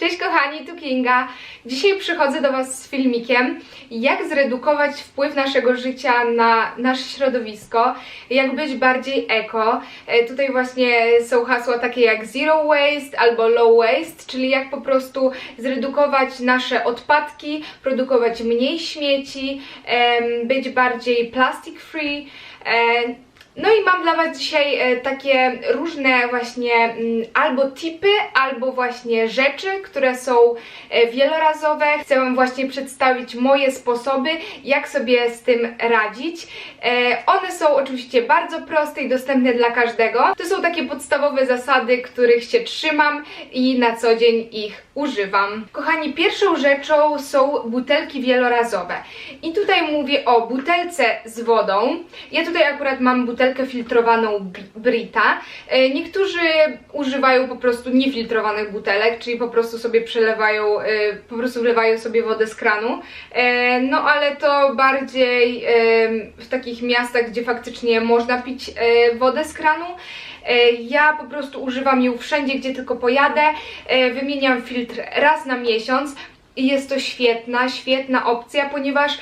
Cześć kochani, tu Kinga. Dzisiaj przychodzę do Was z filmikiem, jak zredukować wpływ naszego życia na nasze środowisko, jak być bardziej eko. E, Tutaj właśnie są hasła takie jak zero waste albo low waste, czyli jak po prostu zredukować nasze odpadki, produkować mniej śmieci, być bardziej plastic free. No i mam dla Was dzisiaj e, takie różne właśnie mm, albo tipy, albo właśnie rzeczy, które są e, wielorazowe. Chcę Wam właśnie przedstawić moje sposoby, jak sobie z tym radzić. E, One są oczywiście bardzo proste i dostępne dla każdego. To są takie podstawowe zasady, których się trzymam i na co dzień ich używam. Kochani, pierwszą rzeczą są butelki wielorazowe. I tutaj mówię o butelce z wodą. Ja tutaj akurat mam butelkę filtrowaną Bi- Brita. E, Niektórzy używają po prostu niefiltrowanych butelek, czyli po prostu sobie przelewają, e, po prostu wlewają sobie wodę z kranu. E, No ale to bardziej w takich miastach, gdzie faktycznie można pić wodę z kranu. Ja po prostu używam ją wszędzie, gdzie tylko pojadę. Wymieniam filtr raz na miesiąc i jest to świetna, świetna opcja, ponieważ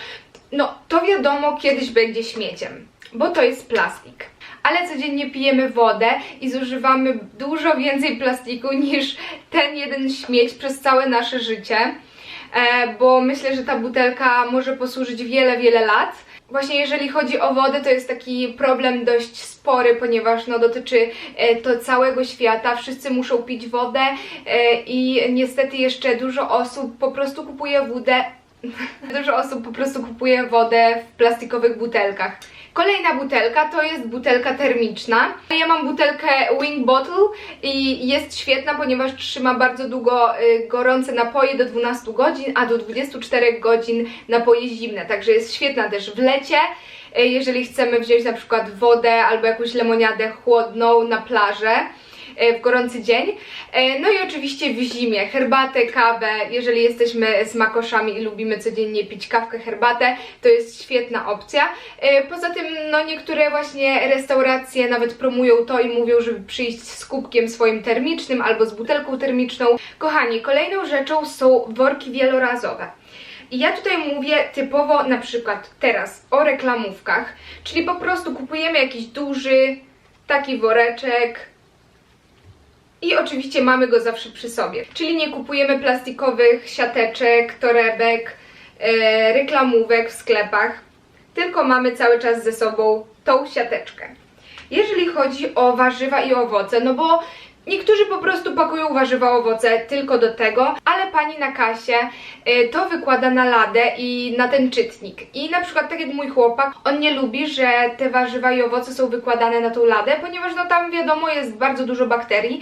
no to wiadomo kiedyś będzie śmieciem, bo to jest plastik. Ale codziennie pijemy wodę i zużywamy dużo więcej plastiku niż ten jeden śmieć przez całe nasze życie, e, bo myślę, że ta butelka może posłużyć wiele, wiele lat. Właśnie jeżeli chodzi o wodę, to jest taki problem dość spory, ponieważ no, dotyczy e, to całego świata. Wszyscy muszą pić wodę e, i niestety jeszcze dużo osób po prostu kupuje wodę. Dużo osób po prostu kupuje wodę w plastikowych butelkach. Kolejna butelka to jest butelka termiczna. Ja mam butelkę Wing Bottle i jest świetna, ponieważ trzyma bardzo długo y, gorące napoje do 12 godzin, a do 24 godzin napoje zimne. Także jest świetna też w lecie, y, jeżeli chcemy wziąć na przykład wodę albo jakąś lemoniadę chłodną na plażę w gorący dzień. E, No i oczywiście w zimie herbatę, kawę, jeżeli jesteśmy smakoszami i lubimy codziennie pić kawkę, herbatę, to jest świetna opcja. E, Poza tym, no niektóre właśnie restauracje nawet promują to i mówią, żeby przyjść z kubkiem swoim termicznym albo z butelką termiczną. Kochani, kolejną rzeczą są worki wielorazowe. I ja tutaj mówię typowo na przykład teraz o reklamówkach, czyli po prostu kupujemy jakiś duży taki woreczek, i oczywiście mamy go zawsze przy sobie. Czyli nie kupujemy plastikowych siateczek, torebek, e, reklamówek w sklepach, tylko mamy cały czas ze sobą tą siateczkę. Jeżeli chodzi o warzywa i owoce, no bo niektórzy po prostu pakują warzywa, owoce tylko do tego, ale pani na kasie e, to wykłada na ladę i na ten czytnik. I na przykład tak jak mój chłopak, on nie lubi, że te warzywa i owoce są wykładane na tą ladę, ponieważ no tam wiadomo jest bardzo dużo bakterii.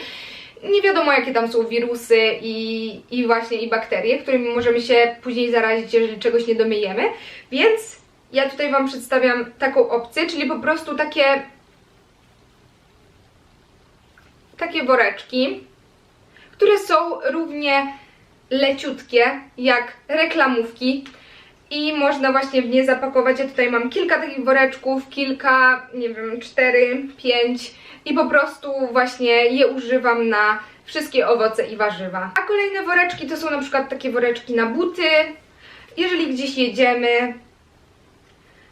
Nie wiadomo jakie tam są wirusy i, i właśnie i bakterie, którymi możemy się później zarazić, jeżeli czegoś nie domyjemy. Więc ja tutaj Wam przedstawiam taką opcję, czyli po prostu takie takie woreczki, które są równie leciutkie jak reklamówki i można właśnie w nie zapakować. Ja tutaj mam kilka takich woreczków, kilka, nie wiem, cztery, pięć i po prostu właśnie je używam na wszystkie owoce i warzywa. A kolejne woreczki to są na przykład takie woreczki na buty. Jeżeli gdzieś jedziemy,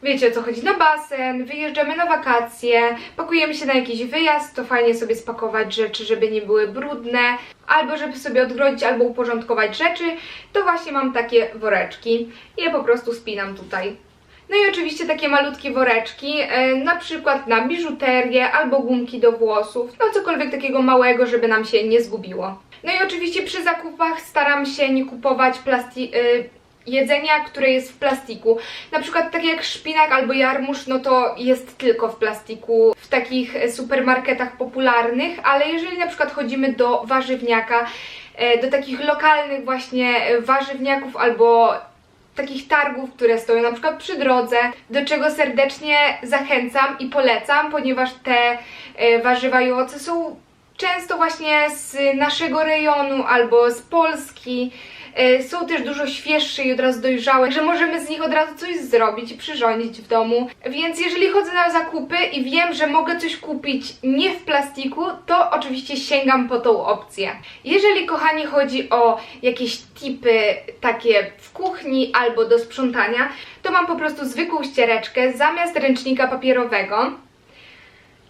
Wiecie o co chodzi, na basen, wyjeżdżamy na wakacje, pakujemy się na jakiś wyjazd, to fajnie sobie spakować rzeczy, żeby nie były brudne, albo żeby sobie odgrodzić, albo uporządkować rzeczy, to właśnie mam takie woreczki. Je po prostu spinam tutaj. No i oczywiście takie malutkie woreczki, e, na przykład na biżuterię albo gumki do włosów, no cokolwiek takiego małego, żeby nam się nie zgubiło. No i oczywiście przy zakupach staram się nie kupować plasti- y, jedzenia, które jest w plastiku. Na przykład tak jak szpinak albo jarmuż, no to jest tylko w plastiku w takich e, supermarketach popularnych, ale jeżeli na przykład chodzimy do warzywniaka, e, do takich lokalnych właśnie e, warzywniaków albo takich targów, które stoją na przykład przy drodze, do czego serdecznie zachęcam i polecam, ponieważ te warzywa i owoce są często właśnie z naszego rejonu albo z Polski. E, są też dużo świeższe i od razu dojrzałe, że możemy z nich od razu coś zrobić i przyrządzić w domu. Więc jeżeli chodzę na zakupy i wiem, że mogę coś kupić nie w plastiku, to oczywiście sięgam po tą opcję. Jeżeli kochani chodzi o jakieś tipy takie w kuchni albo do sprzątania, to mam po prostu zwykłą ściereczkę zamiast ręcznika papierowego.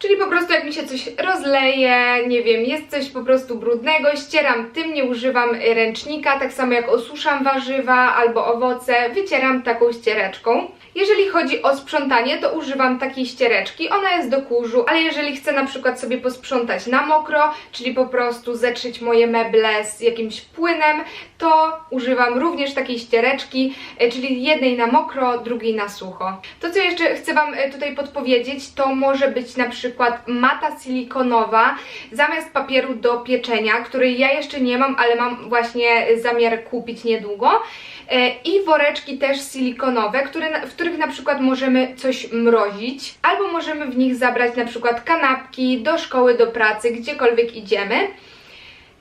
Czyli po prostu jak mi się coś rozleje, nie wiem, jest coś po prostu brudnego, ścieram tym, nie używam ręcznika, tak samo jak osuszam warzywa albo owoce, wycieram taką ściereczką. Jeżeli chodzi o sprzątanie, to używam takiej ściereczki, ona jest do kurzu, ale jeżeli chcę na przykład sobie posprzątać na mokro, czyli po prostu zetrzeć moje meble z jakimś płynem, to używam również takiej ściereczki, e, czyli jednej na mokro, drugiej na sucho. To co jeszcze chcę Wam e, tutaj podpowiedzieć, to może być na przykład mata silikonowa zamiast papieru do pieczenia, której ja jeszcze nie mam, ale mam właśnie zamiar kupić niedługo. E, I woreczki też silikonowe, które, w których na przykład możemy coś mrozić, albo możemy w nich zabrać na przykład kanapki do szkoły, do pracy, gdziekolwiek idziemy.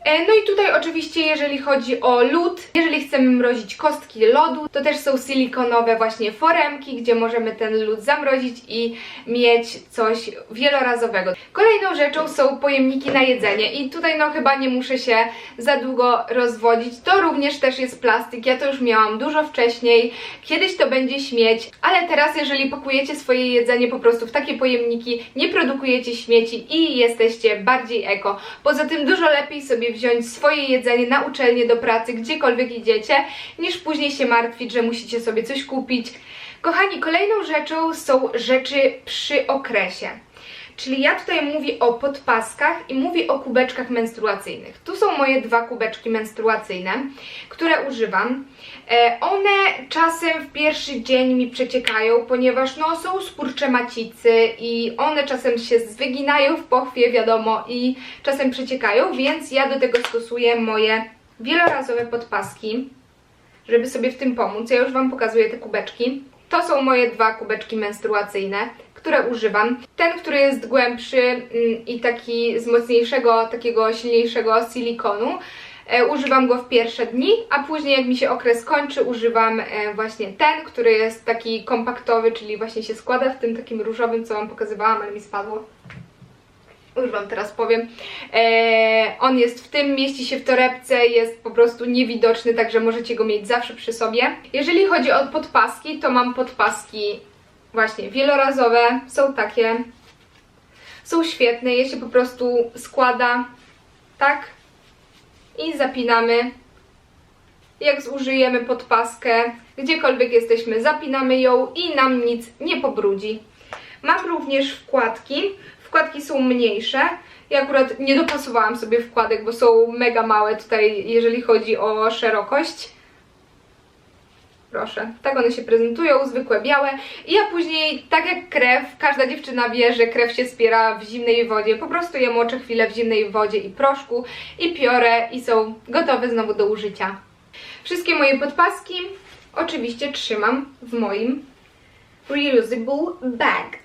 E, No i tutaj oczywiście jeżeli chodzi o lód, jeżeli chcemy mrozić kostki lodu, to też są silikonowe właśnie foremki, gdzie możemy ten lód zamrozić i mieć coś wielorazowego. Kolejną rzeczą są pojemniki na jedzenie i tutaj no chyba nie muszę się za długo rozwodzić. To również też jest plastik, ja to już miałam dużo wcześniej, kiedyś to będzie śmieć, ale teraz jeżeli pakujecie swoje jedzenie po prostu w takie pojemniki, nie produkujecie śmieci i jesteście bardziej eko. Poza tym dużo lepiej sobie wziąć swoje jedzenie na uczelnię, do pracy, gdziekolwiek idziecie, niż później się martwić, że musicie sobie coś kupić. Kochani, kolejną rzeczą są rzeczy przy okresie. Czyli ja tutaj mówię o podpaskach i mówię o kubeczkach menstruacyjnych. Tu są moje dwa kubeczki menstruacyjne, które używam. E, one czasem w pierwszy dzień mi przeciekają, ponieważ no, są skurcze macicy i one czasem się wyginają w pochwie, wiadomo, i czasem przeciekają, więc ja do tego stosuję moje wielorazowe podpaski, żeby sobie w tym pomóc. Ja już Wam pokazuję te kubeczki. To są moje dwa kubeczki menstruacyjne które używam. Ten, który jest głębszy mm, i taki z mocniejszego, takiego silniejszego silikonu, e, używam go w pierwsze dni, a później jak mi się okres kończy, używam e, właśnie ten, który jest taki kompaktowy, czyli właśnie się składa w tym takim różowym, co Wam pokazywałam, ale mi spadło. Już Wam teraz powiem. E, on jest w tym, mieści się w torebce, jest po prostu niewidoczny, także możecie go mieć zawsze przy sobie. Jeżeli chodzi o podpaski, to mam podpaski właśnie wielorazowe, są takie, są świetne, je się po prostu składa, tak, i zapinamy. Jak zużyjemy podpaskę, gdziekolwiek jesteśmy, zapinamy ją i nam nic nie pobrudzi. Mam również wkładki, wkładki są mniejsze, ja akurat nie dopasowałam sobie wkładek, bo są mega małe tutaj, jeżeli chodzi o szerokość. Proszę, tak one się prezentują, zwykłe białe. I ja później, tak jak krew, każda dziewczyna wie, że krew się spiera w zimnej wodzie. Po prostu je moczę chwilę w zimnej wodzie i proszku i piorę i są gotowe znowu do użycia. Wszystkie moje podpaski oczywiście trzymam w moim reusable bag.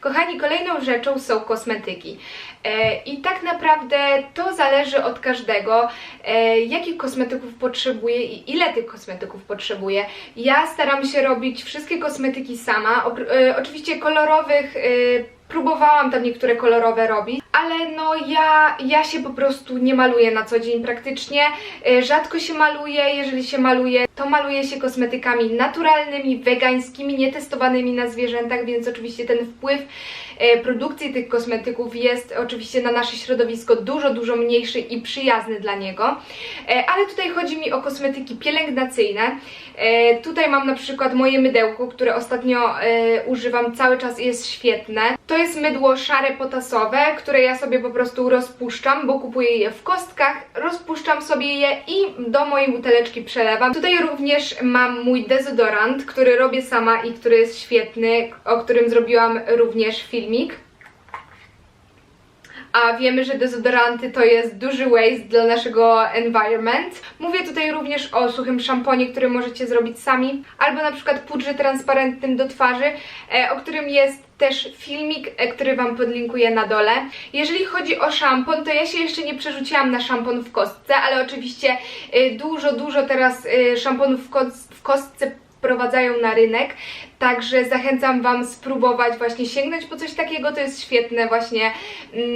Kochani, kolejną rzeczą są kosmetyki. E, I tak naprawdę to zależy od każdego, e, jakich kosmetyków potrzebuje i ile tych kosmetyków potrzebuje. Ja staram się robić wszystkie kosmetyki sama. E, oczywiście kolorowych próbowałam tam niektóre kolorowe robić, ale no ja, ja się po prostu nie maluję na co dzień praktycznie. Rzadko się maluję, jeżeli się maluję, to maluję się kosmetykami naturalnymi, wegańskimi, nietestowanymi na zwierzętach, więc oczywiście ten wpływ produkcji tych kosmetyków jest oczywiście na nasze środowisko dużo, dużo mniejszy i przyjazny dla niego. Ale tutaj chodzi mi o kosmetyki pielęgnacyjne. Tutaj mam na przykład moje mydełko, które ostatnio używam cały czas i jest świetne. To jest mydło szare potasowe, które ja sobie po prostu rozpuszczam, bo kupuję je w kostkach, rozpuszczam sobie je i do mojej buteleczki przelewam. Tutaj również mam mój dezodorant, który robię sama i który jest świetny, o którym zrobiłam również filmik. a wiemy, że dezodoranty to jest duży waste dla naszego environment. Mówię tutaj również o suchym szamponie, który możecie zrobić sami, albo na przykład pudrze transparentnym do twarzy, e, o którym jest też filmik, e, który Wam podlinkuję na dole. Jeżeli chodzi o szampon, to ja się jeszcze nie przerzuciłam na szampon w kostce, ale oczywiście e, dużo, dużo teraz szamponów w kostce wprowadzają na rynek, także zachęcam Wam spróbować właśnie sięgnąć po coś takiego, to jest świetne właśnie mm,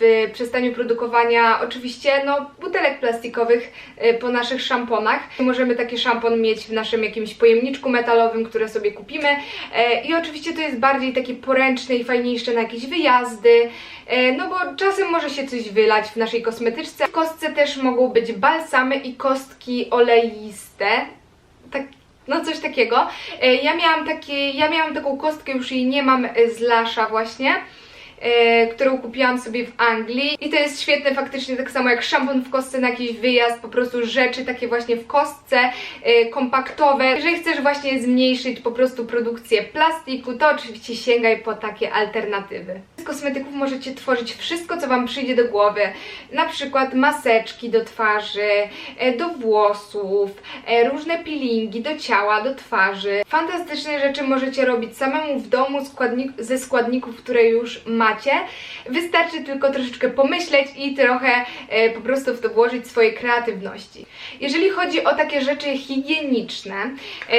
w przestaniu produkowania oczywiście no butelek plastikowych y, po naszych szamponach. Możemy taki szampon mieć w naszym jakimś pojemniczku metalowym, które sobie kupimy. E, i oczywiście to jest bardziej takie poręczne i fajniejsze na jakieś wyjazdy, e, no bo czasem może się coś wylać w naszej kosmetyczce. W kostce też mogą być balsamy i kostki oleiste, tak no coś takiego. E, Ja miałam takie, ja miałam taką kostkę, już jej nie mam e, z Lasza właśnie. e, Którą kupiłam sobie w Anglii i to jest świetne faktycznie, tak samo jak szampon w kostce na jakiś wyjazd, po prostu rzeczy takie właśnie w kostce, e, kompaktowe. Jeżeli chcesz właśnie zmniejszyć po prostu produkcję plastiku, to oczywiście sięgaj po takie alternatywy. Z kosmetyków możecie tworzyć wszystko, co Wam przyjdzie do głowy, na przykład maseczki do twarzy, e, do włosów, e, różne peelingi do ciała, do twarzy. Fantastyczne rzeczy możecie robić samemu w domu składnik, ze składników, które już macie. Wystarczy tylko troszeczkę pomyśleć i trochę e, po prostu w to włożyć swojej kreatywności. Jeżeli chodzi o takie rzeczy higieniczne,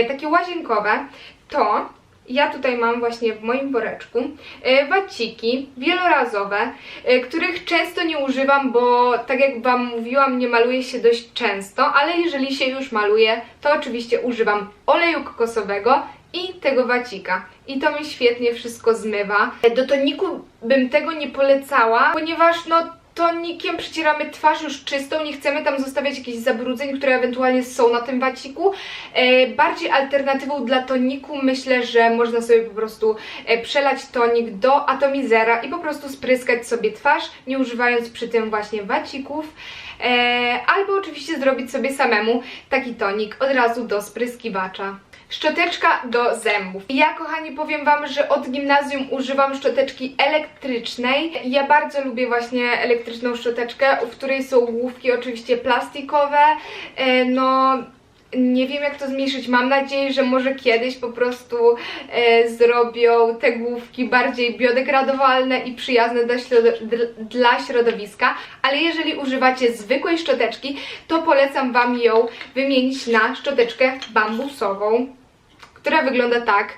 takie łazienkowe, to ja tutaj mam właśnie w moim woreczku e, waciki wielorazowe, e, których często nie używam, bo tak jak Wam mówiłam, nie maluję się dość często, ale jeżeli się już maluję, to oczywiście używam oleju kokosowego i tego wacika. I to mi świetnie wszystko zmywa. E, Do toniku bym tego nie polecała, ponieważ no tonikiem przecieramy twarz już czystą, nie chcemy tam zostawiać jakichś zabrudzeń, które ewentualnie są na tym waciku. E, bardziej alternatywą dla toniku myślę, że można sobie po prostu e, przelać tonik do atomizera i po prostu spryskać sobie twarz, nie używając przy tym właśnie wacików. E, albo oczywiście zrobić sobie samemu taki tonik od razu do spryskiwacza. Szczoteczka do zębów. Ja, kochani, powiem Wam, że od gimnazjum używam szczoteczki elektrycznej. Ja bardzo lubię właśnie elektryczną szczoteczkę, w której są główki oczywiście plastikowe. E, No, nie wiem jak to zmniejszyć. Mam nadzieję, że może kiedyś po prostu e, zrobią te główki bardziej biodegradowalne i przyjazne dla, dla środowiska. Ale jeżeli używacie zwykłej szczoteczki, to polecam Wam ją wymienić na szczoteczkę bambusową, która wygląda tak.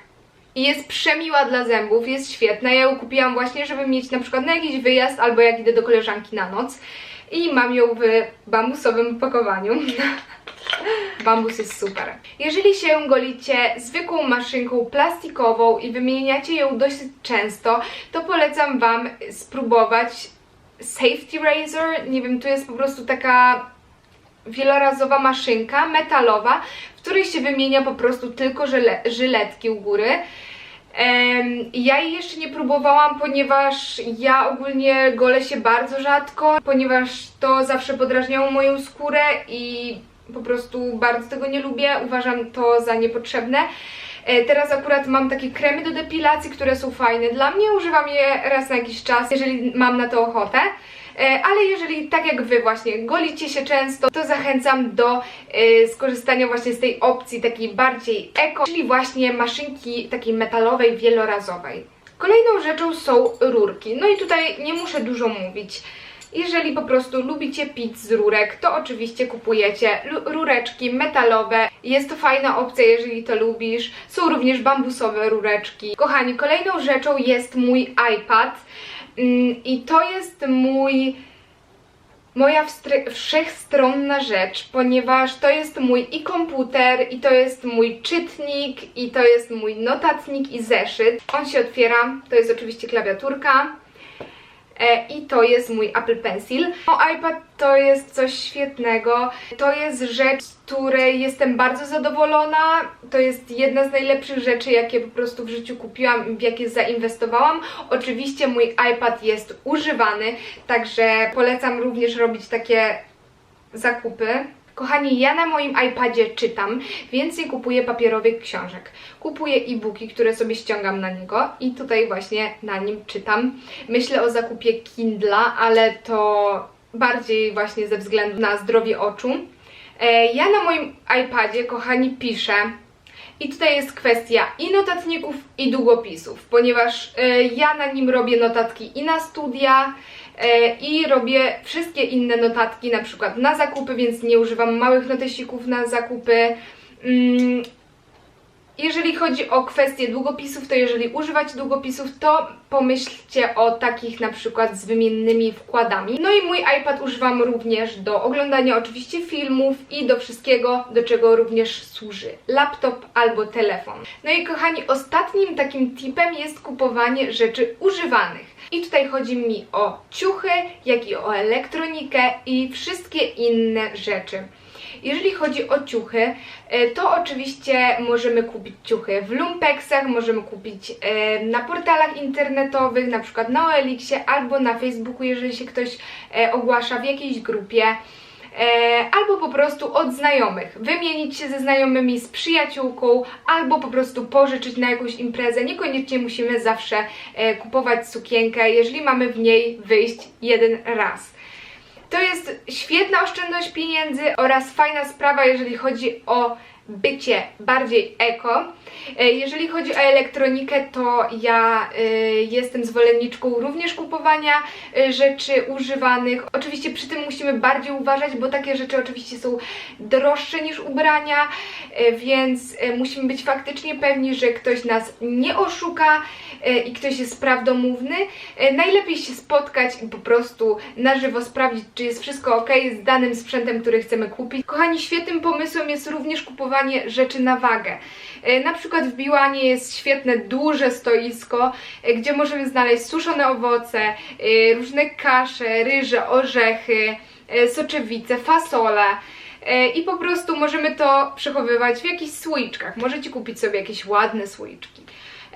I jest przemiła dla zębów, jest świetna. Ja ją kupiłam właśnie, żeby mieć na przykład na jakiś wyjazd albo jak idę do koleżanki na noc. I mam ją w bambusowym opakowaniu. Bambus jest super. Jeżeli się golicie zwykłą maszynką plastikową i wymieniacie ją dosyć często, to polecam Wam spróbować Safety Razor. Nie wiem, tu jest po prostu taka wielorazowa maszynka metalowa, której się wymienia po prostu tylko żyle, żyletki u góry. Ja jej jeszcze nie próbowałam, ponieważ ja ogólnie golę się bardzo rzadko, ponieważ to zawsze podrażniało moją skórę i po prostu bardzo tego nie lubię, uważam to za niepotrzebne. E, Teraz akurat mam takie kremy do depilacji, które są fajne dla mnie, używam je raz na jakiś czas, jeżeli mam na to ochotę. E, Ale jeżeli tak jak Wy właśnie golicie się często, to zachęcam do e, skorzystania właśnie z tej opcji takiej bardziej eko, czyli właśnie maszynki takiej metalowej, wielorazowej. Kolejną rzeczą są rurki. No i tutaj nie muszę dużo mówić. Jeżeli po prostu lubicie pić z rurek, to oczywiście kupujecie rureczki metalowe. Jest to fajna opcja, jeżeli to lubisz. Są również bambusowe rureczki. Kochani, kolejną rzeczą jest mój iPad. Mm, I to jest mój moja wszechstronna rzecz, ponieważ to jest mój i komputer, i to jest mój czytnik, i to jest mój notatnik i zeszyt. On się otwiera, to jest oczywiście klawiaturka. E, I to jest mój Apple Pencil. No, iPad to jest coś świetnego. To jest rzecz, z której jestem bardzo zadowolona. To jest jedna z najlepszych rzeczy, jakie po prostu w życiu kupiłam, w jakie zainwestowałam. Oczywiście mój iPad jest używany, także polecam również robić takie zakupy. Kochani, ja na moim iPadzie czytam, więc nie kupuję papierowych książek. Kupuję e-booki, które sobie ściągam na niego i tutaj właśnie na nim czytam. Myślę o zakupie Kindla, ale to bardziej właśnie ze względu na zdrowie oczu. E, Ja na moim iPadzie, kochani, piszę i tutaj jest kwestia i notatników, i długopisów, ponieważ e, ja na nim robię notatki i na studia, i robię wszystkie inne notatki, na przykład na zakupy, więc nie używam małych notesików na zakupy. Jeżeli chodzi o kwestię długopisów, to jeżeli używać długopisów, to pomyślcie o takich na przykład z wymiennymi wkładami. No i mój iPad używam również do oglądania oczywiście filmów i do wszystkiego, do czego również służy laptop albo telefon. No i kochani, ostatnim takim tipem jest kupowanie rzeczy używanych. I tutaj chodzi mi o ciuchy, jak i o elektronikę i wszystkie inne rzeczy. Jeżeli chodzi o ciuchy, e, to oczywiście możemy kupić ciuchy w lumpeksach, możemy kupić e, na portalach internetowych, na przykład na OLX-ie albo na Facebooku, jeżeli się ktoś e, ogłasza w jakiejś grupie. Albo po prostu od znajomych. Wymienić się ze znajomymi, z przyjaciółką, albo po prostu pożyczyć na jakąś imprezę. Niekoniecznie musimy zawsze kupować sukienkę, jeżeli mamy w niej wyjść jeden raz. To jest świetna oszczędność pieniędzy oraz fajna sprawa, jeżeli chodzi o bycie bardziej eko. E, Jeżeli chodzi o elektronikę, to ja y, jestem zwolenniczką również kupowania y, rzeczy używanych. Oczywiście przy tym musimy bardziej uważać, bo takie rzeczy oczywiście są droższe niż ubrania, więc musimy być faktycznie pewni, że ktoś nas nie oszuka i ktoś jest prawdomówny. Najlepiej się spotkać i po prostu na żywo sprawdzić, czy jest wszystko ok z danym sprzętem, który chcemy kupić. Kochani, świetnym pomysłem jest również kupowanie rzeczy na wagę. E, Na przykład w Biłanie jest świetne, duże stoisko, e, gdzie możemy znaleźć suszone owoce, e, różne kasze, ryże, orzechy, soczewice, fasole. I po prostu możemy to przechowywać w jakichś słoiczkach. Możecie kupić sobie jakieś ładne słoiczki.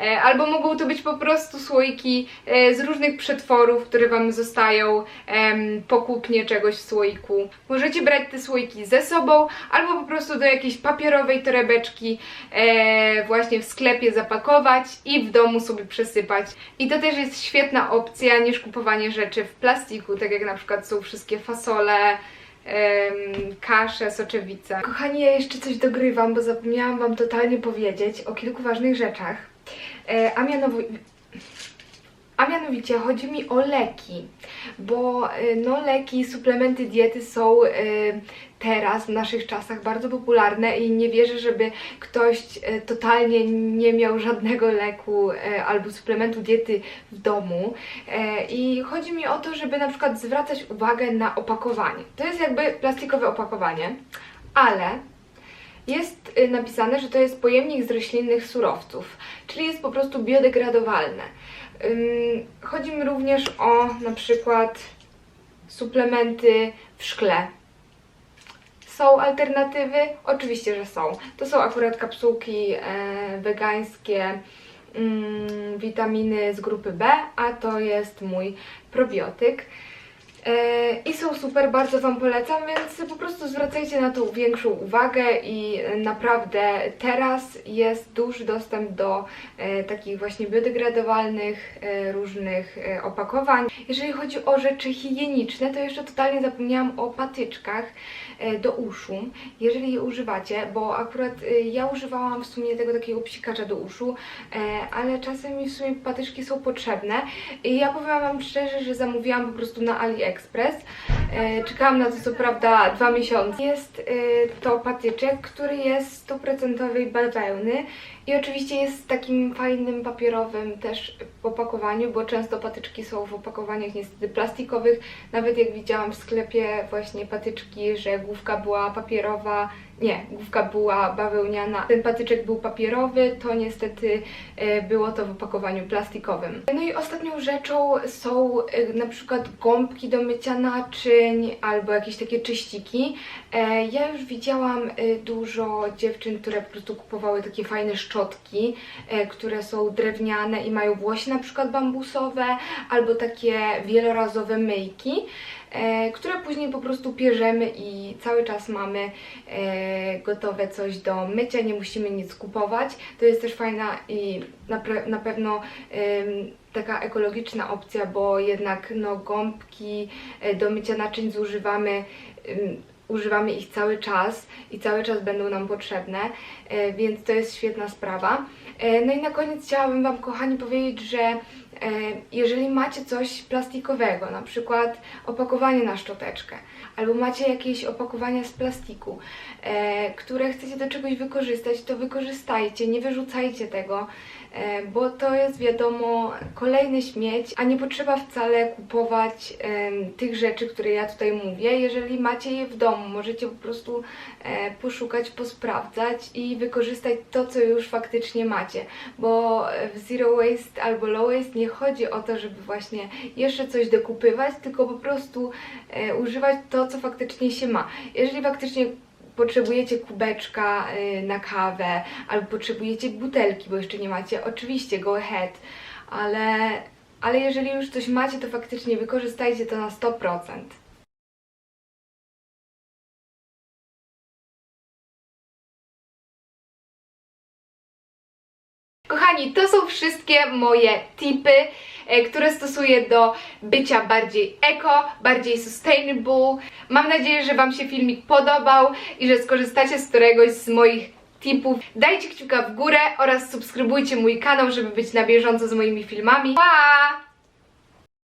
E, Albo mogą to być po prostu słoiki e, z różnych przetworów, które Wam zostają po kupnie czegoś w słoiku. Możecie brać te słoiki ze sobą, albo po prostu do jakiejś papierowej torebeczki e, właśnie w sklepie zapakować i w domu sobie przesypać. I to też jest świetna opcja niż kupowanie rzeczy w plastiku, tak jak na przykład są wszystkie fasole, kasze, soczewice. Kochani, ja jeszcze coś dogrywam, bo zapomniałam Wam totalnie powiedzieć o kilku ważnych rzeczach. E, a, mianowi- a mianowicie chodzi mi o leki, bo e, no leki, suplementy diety są e, teraz w naszych czasach bardzo popularne i nie wierzę, żeby ktoś totalnie nie miał żadnego leku e, albo suplementu diety w domu. E, I chodzi mi o to, żeby na przykład zwracać uwagę na opakowanie. To jest jakby plastikowe opakowanie, ale jest y, napisane, że to jest pojemnik z roślinnych surowców, czyli jest po prostu biodegradowalne. Chodzi mi również o na przykład suplementy w szkle. Są alternatywy? Oczywiście, że są. To są akurat kapsułki e, wegańskie, mm, witaminy z grupy B, a to jest mój probiotyk. E, I są super, bardzo Wam polecam, więc po prostu zwracajcie na to większą uwagę i naprawdę teraz jest duży dostęp do e, takich właśnie biodegradowalnych e, różnych opakowań. Jeżeli chodzi o rzeczy higieniczne, to jeszcze totalnie zapomniałam o patyczkach do uszu, jeżeli je używacie, bo akurat ja używałam w sumie tego takiego psikacza do uszu, ale czasem mi w sumie patyczki są potrzebne i ja powiem Wam szczerze, że zamówiłam po prostu na AliExpress. E, czekałam na to co prawda dwa miesiące. Jest e, to patyczek, który jest 100% bawełny i oczywiście jest w takim fajnym papierowym też opakowaniu, bo często patyczki są w opakowaniach niestety plastikowych. Nawet jak widziałam w sklepie właśnie patyczki, że główka była papierowa, nie, główka była bawełniana, ten patyczek był papierowy, to niestety e, było to w opakowaniu plastikowym. No i ostatnią rzeczą są e, na przykład gąbki do mycia naczyń albo jakieś takie czyściki. E, Ja już widziałam e, dużo dziewczyn, które po prostu kupowały takie fajne szczotki e, które są drewniane i mają włosie na przykład bambusowe, albo takie wielorazowe myjki, które później po prostu pierzemy i cały czas mamy gotowe coś do mycia, nie musimy nic kupować. To jest też fajna i na, na pewno taka ekologiczna opcja, bo jednak no, gąbki e, do mycia naczyń zużywamy używamy ich cały czas i cały czas będą nam potrzebne, e, więc to jest świetna sprawa. E, No i na koniec chciałabym Wam, kochani, powiedzieć, że jeżeli macie coś plastikowego, na przykład opakowanie na szczoteczkę, albo macie jakieś opakowania z plastiku, które chcecie do czegoś wykorzystać, to wykorzystajcie, nie wyrzucajcie tego, bo to jest wiadomo kolejny śmieć, a nie potrzeba wcale kupować tych rzeczy, które ja tutaj mówię. Jeżeli macie je w domu, możecie po prostu e, poszukać, posprawdzać i wykorzystać to, co już faktycznie macie, bo w Zero Waste albo Low Waste nie chodzi o to, żeby właśnie jeszcze coś dokupywać, tylko po prostu e, używać to, co faktycznie się ma. Jeżeli faktycznie potrzebujecie kubeczka y, na kawę, albo potrzebujecie butelki, bo jeszcze nie macie, oczywiście go ahead, ale, ale jeżeli już coś macie, to faktycznie wykorzystajcie to na 100%. Kochani, to są wszystkie moje tipy, e, które stosuję do bycia bardziej eko, bardziej sustainable. Mam nadzieję, że Wam się filmik podobał i że skorzystacie z któregoś z moich tipów. Dajcie kciuka w górę oraz subskrybujcie mój kanał, żeby być na bieżąco z moimi filmami. Pa!